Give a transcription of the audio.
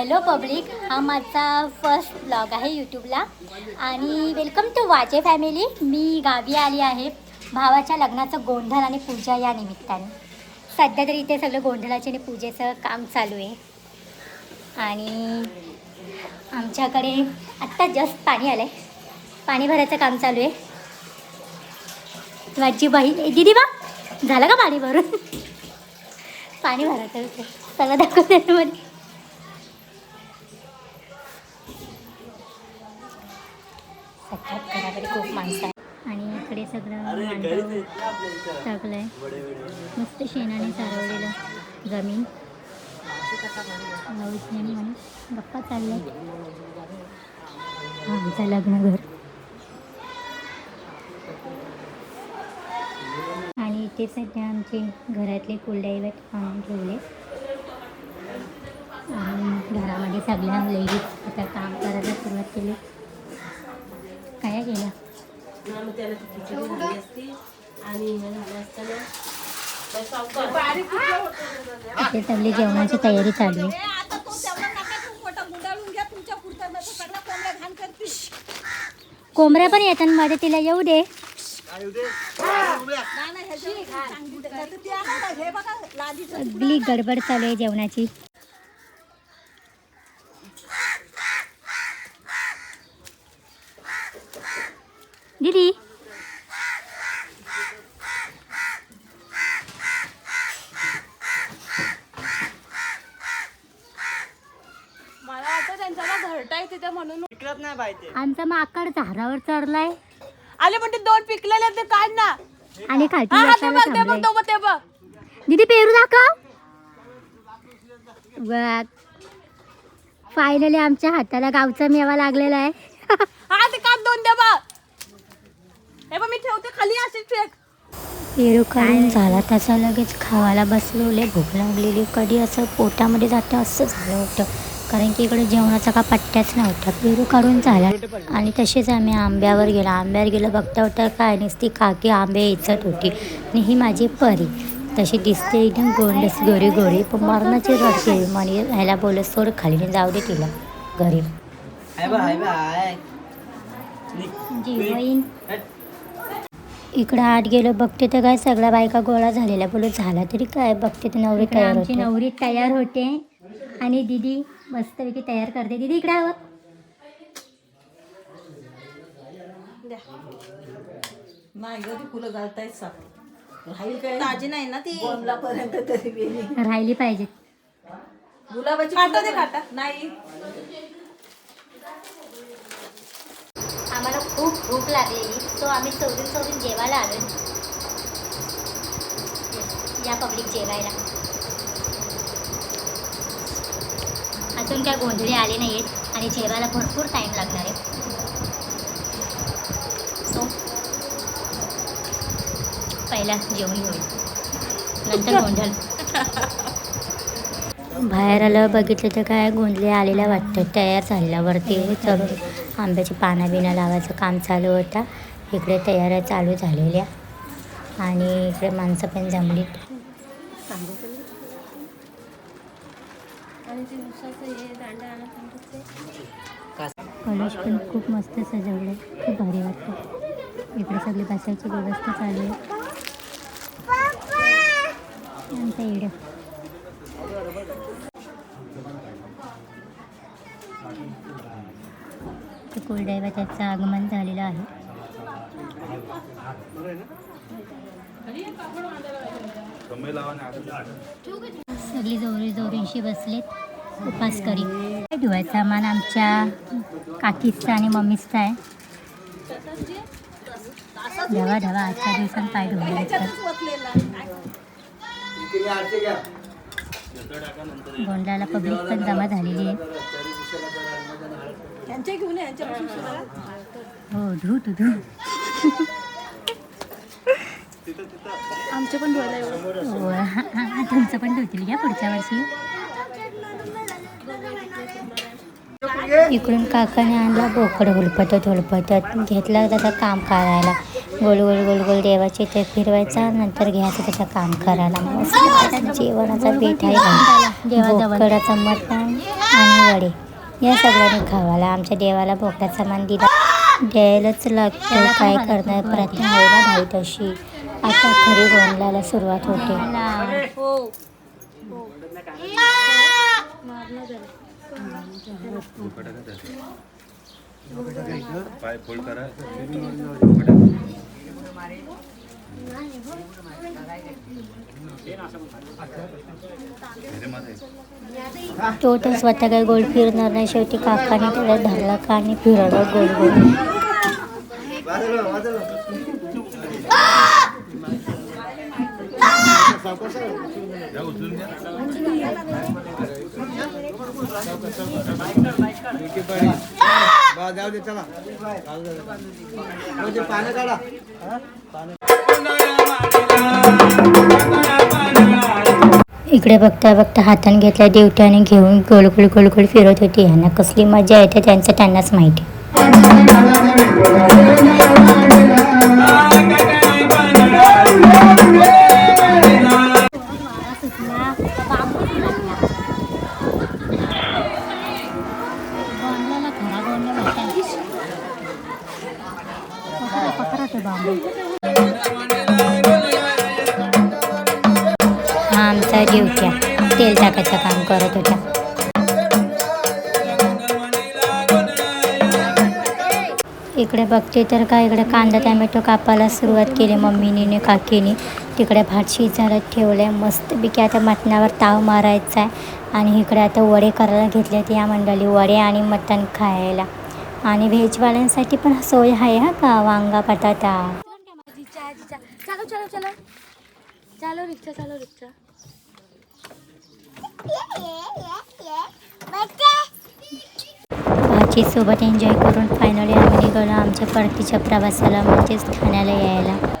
Hello public हा माझा first blog आहे यूट्यूबला आणि वेलकम टू वाजे फॅमिली मी गावी आली आहे. भावाच्या लग्नाचं गोंधळ आणि पूजा या निमित्ताने. सध्या तरी इथे सगळं गोंधळाचे आणि पूजेचं काम चालू आहे. आणि आमच्याकडे आत्ता जस्ट पाणी आलं आहे पाणी भरायचं काम चालू आहे. माझी बहीण दिदी दीदी बा झालं का पाणी भरून? पाणी भरायचं होतं. सगळं दाखवते मध्ये घराकडे खूप माणसं आहे आणि इकडे सगळं टाकलं आहे मस्त शेणाने सारवलेलं जमीन. भाऊजनी म्हणून गप्पा चालल्या आमचं लग्न घर. आणि इथे सध्या आमचे घरातले कुलदैवत आणून ठेवले. आणि घरामध्ये सगळ्या लेडीज आता काम करायला सुरुवात केली. काय केलं इथे सगळी जेवणाची तयारी चालू आहे. कोंबड्या पण येतात मध्ये तिला येऊ दे. सगळी गडबड चालू आहे जेवणाची. दीदी मला वाटतं त्यांच्याला म्हणून. विकत नाही पाहिजे आमचा माकड झाडावर चढलाय. आले पण ते दोन पिकलेले आहेत ते काढ ना. आणि खालती हा हा, ते बघ ते बघ थांबलाय तो बघ ते बघ. दीदी पेरू दाखव. बघ फायनली आमच्या हाताला गावचा मेवा लागलेला आहे. हा ते काढ दोन दे बघ. हे बघ मी ठेवते खाली अशीच फेक पेरू झाला तसा लगेच खावायला बसलेले भूक लागलेली. कधी असं पोटामध्ये जातं असं झालं होतं. कारण की इकडे जेवणाचा का पट्ट्याच नव्हता. पेरू काढून झाला. आणि तसेच आम्ही आंब्यावर गेलो. आंब्यावर गेलो बघता बघता काय नुसती काकी आंबे इचत होती. आणि ही माझी परी. तशी दिसते एकदम गोंडस गोरी गोरी. पण मरणाची रडते म्हणे ह्याला बोलत सोड खाली जाऊ दे तिला घरी बा हाय बा हाय जेवण इकडं आत गेलो बघते तर काय सगळ्या बायका गोळा झालेल्या. बोलू झाला तरी काय? बघते तर नवरी तयार होते. नवरी तयार होते आणि दीदी मस्तपैकी तयार करते. दीदी इकडे आहोत नाही ग ती फुलं घालतायत साप राहील काय? ताजी नाही ना ती? पर्यंत तरी गेली. राहिली पाहिजेत गुलाबाची काटा दे काटा. नाही. आम्हाला खूप भूक लागलेली. सो आम्ही चौधून चौधून जेवायला आलो. या पब्लिक जेवायला. अजून काय गोंधळी आले नाही आहेत आणि जेवायला भरपूर टाईम लागणार आहे. सो पहिला जेवण घेऊया. नंतर गोंधळ. बाहेर आलं बघितलं तर काय गोंधळे आलेल्या वाटतं तयार झालेला वरती. चढून आंब्याची पानं बिना लावायचं काम चालू होता. इकडे तयाऱ्या चालू झालेल्या. आणि इकडे माणसं पण जमली. कॉलेज पण खूप मस्त सजवलं खूप भारी वाटतं. इकडे सगळी बसायची व्यवस्था चालू आहे. आमचा इकडं तर कुलदैवताचं आगमन झालेलं आहे. सगळी जोरी जोरींशी बसलेत. उपास करी धुवायचा मान आमच्या काकीचा आणि मम्मीचा आहे. धवा धवा आजच्या दिवसात पाय धुवले गोंडाला पब्लिक पण जमा झालेली आहे. यांचे घेऊन यांच्यापासून. हो धू तू धू. आमचे पण धुवायला एवढं हो तुमचं पण धुतील घ्या पुढच्या वर्षी? इकडून काकाने आणला बोकड हुलपटत हुलपटत घेतला त्याचं काम करायला. गोल गोल गोल गोल देवाचे ते फिरवायचा नंतर घ्यायचं त्याचं काम करायला. मस्त जेवणाचा बेट आहे. बोकडाचं मटण आणि वडे. या सगळ्यांनी खावाला. आमच्या देवाला भोगटाचा मान दिला. द्यायलाच लागतो. काय करणार? प्रथा आहे ना भाई तशी. आता खरी गोंधळाला सुरुवात होते. पाय फोल्ड करा. तो तर स्वतः काही गोल फिरणार नाही. शेवटी काकाने त्याला धरला का आणि फिरवला गोल गोल जाऊ दे चला. म्हणजे पानं काढा. इकडे बघता बघता हाताने घेतल्या देवट्याने घेऊन गोल गोल गोल गोल फिरत होती. यांना कसली मजा येते त्यांचं त्यांनाच माहिती. हा आमचा होत्या तेल टाकायचं काम करत होत्या. इकडे बघते तर काय इकडे कांदा टॅमॅटो कापायला सुरुवात केली मम्मीने काकीने. तिकडे भात शिजायला ठेवलं. आहे मस्तपैकी आता मटणावर ताव मारायचा आहे. आणि इकडे आता वडे करायला घेतले या मंडळी. वडे आणि मटण खायला. आणि व्हेजवाल्यांसाठी पण सोय आहे हा का? वांगा बटाटा. चलो चलो चलो. Rickshaw rickshaw rickshaw. आजी सोबत एन्जॉय करून फायनली आम्ही निघालो आमच्या परतीच्या प्रवासाला म्हणजेच ठाण्याला यायला.